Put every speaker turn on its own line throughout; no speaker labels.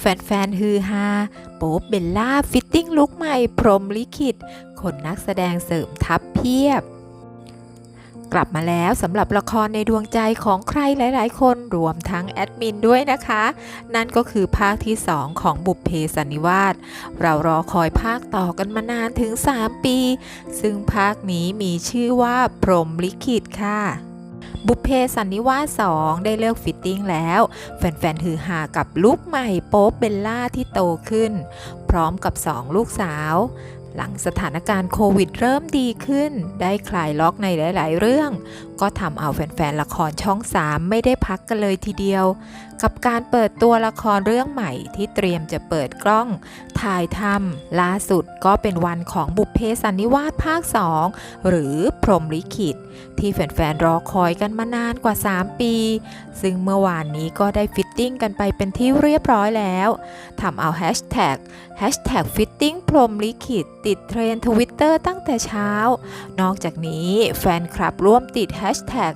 แฟนๆฮือฮาโป๊บเบลล่าฟิตติ้งลุคใหม่พรมลิขิตคนนักแสดงเสริมทัพเพียบ กลับมาแล้วสำหรับละครในดวงใจของใครหลายๆ คนรวมทั้งแอดมินด้วยนะคะ นั่นก็คือภาคที่ 2 ของบุพเพสันนิวาสเรารอคอยภาคต่อกันมานานถึง 3 ปี ซึ่งภาคนี้มีชื่อว่าพรมลิขิตค่ะ บุพเพสันนิวาส2ได้เลิกฟิตติ้งแล้ว แฟนๆฮือฮากับลุคใหม่โป๊บเบลล่าที่โตขึ้น พร้อมกับ 2 ลูกสาว หลังสถานการณ์โควิดเริ่มดีขึ้น ได้คลายล็อกในหลายๆ เรื่อง ก็ทำเอาแฟนๆละครช่อง 3 ไม่ได้พักกันเลยทีเดียว กับการเปิดตัวละครเรื่องใหม่ที่เตรียมจะเปิดกล้อง ถ่ายทำล่าสุดก็เป็นวันของบุพเพสันนิวาสภาค 2 หรือพรหมลิขิต ที่แฟนๆรอคอยกันมานานกว่า 3 ปี ซึ่งเมื่อวานนี้ก็ได้ฟิตติ้งกันไปเป็นที่เรียบร้อยแล้วทำเอาแฮชแท็กแฮชแท็กฟิตติ้งพรหมลิขิตติดเทรนทวิตเตอร์ตั้งแต่เช้า นอกจากนี้แฟนคลับร่วมติดแฮชแท็ก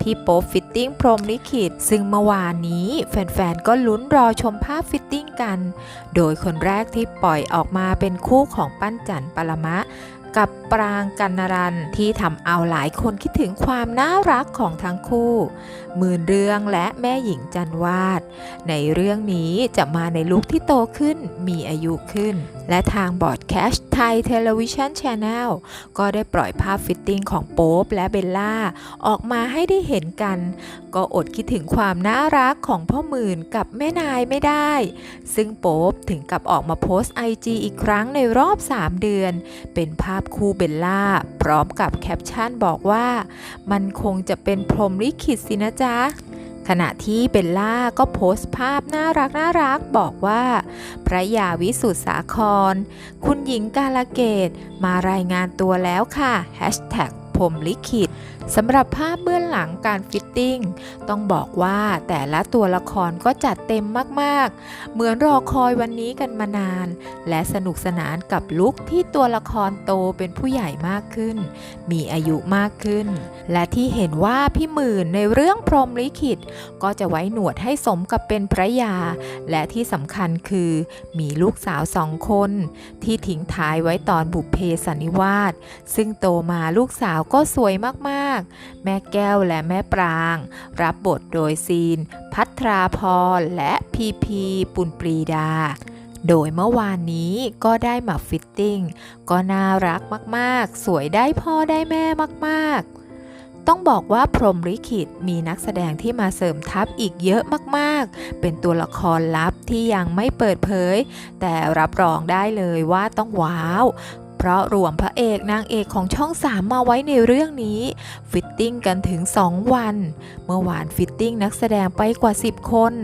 พี่โป๊ฟิตติ้งพรมลิขิต ซึ่งเมื่อวานนี้แฟนๆ ก็ลุ้นรอชมภาพฟิตติ้งกัน โดยคนแรกที่ปล่อยออกมาเป็นคู่ของปั้นจันปรมะ กับปรางกันนรันที่ทำเอาหลายคนคิดถึงความน่ารักของทั้งคู่หมื่นเรื่องและแม่หญิงจันวาด ในเรื่องนี้จะมาในลุคที่โตขึ้นมีอายุขึ้นและทางบอร์ดแคชไทยเทเลวิชันช n แนลก็ได้ปล่อยภาพฟิตติ้งของโป๊ปและเบลล่า ออกมาให้ได้เห็นกัน ก็อดคิดถึงความน่ารักของพ่อหมื่นกับแม่นายไม่ได้ ซึ่งโป๊ปถึงกับออกมาโพสต์ไอจีอีกครั้งในรอบ 3 เดือน เป็นภาพคู่เบลล่า พร้อมกับแคปชั่นบอกว่า มันคงจะเป็นพรหมลิขิตสินะจ๊ะ ขณะที่เบลล่าก็โพสต์ภาพน่ารักน่ารักบอกว่า พระยาวิสุทธสาคร คุณหญิงกาลเกตมารายงานตัวแล้วค่ะ พรมลิขิตสำหรับภาพเบื้องหลังการฟิตติ้งต้องบอกว่าแต่ละตัวละครก็จัดเต็มมากๆ เหมือนรอคอยวันนี้กันมานาน และสนุกสนานกับลุคที่ตัวละครโตเป็นผู้ใหญ่มากขึ้น มีอายุมากขึ้น และที่เห็นว่าพี่หมื่นในเรื่องพรมลิขิตก็จะไว้หนวดให้สมกับเป็นพระยา และที่สำคัญคือ มีลูกสาวสองคน ที่ทิ้งท้ายไว้ตอนบุพเพสันนิวาสซึ่งโตมาลูกสาวก็สวยมากๆ แม่แก้วและแม่ปราง รับบทโดยซีน พัทราพรและพีพีปุณปรีดา โดยเมื่อวานนี้ก็ได้มาฟิตติ้ง ก็น่ารักมากๆ สวยได้พ่อได้แม่มากๆต้องบอกว่าพรหมลิขิตมีนักแสดงที่มาเสริมทัพอีกเยอะมากๆ เป็นตัวละครลับที่ยังไม่เปิดเผย แต่รับรองได้เลยว่าต้องว้าว เพราะรวมพระเอกนางเอกของช่องสามาไว้ในเรื่องนี้ ฟิตติ้งกันถึง 2 วัน เมื่อวานฟิตติ้งนักแสดงไปกว่า 10 คน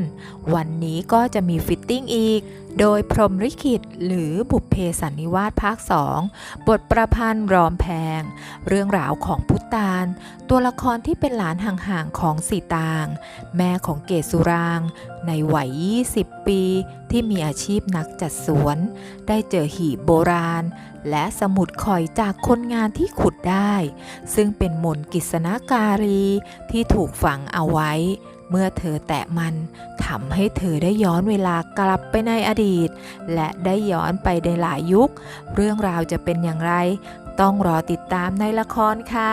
วันนี้ก็จะมีฟิตติ้งอีก โดยพรมลิขิตหรือบุพเพสันนิวาสภาค2บทประพันธ์รอมแพง เรื่องราวของพุตาน ตัวละครที่เป็นหลานห่างๆของสีตาง แม่ของเกศสุราง ในวัย 20 ปีที่มีอาชีพนักจัดสวน ได้เจอหีบโบราณ และสมุดข่อยจากคนงานที่ขุดได้ ซึ่งเป็นมนกิษณการีที่ถูกฝังเอาไว้ เมื่อเธอแตะมันทำให้เธอได้ย้อนเวลากลับไปในอดีต และได้ย้อนไปในหลายยุค เรื่องราวจะเป็นอย่างไร ต้องรอติดตามในละครค่ะ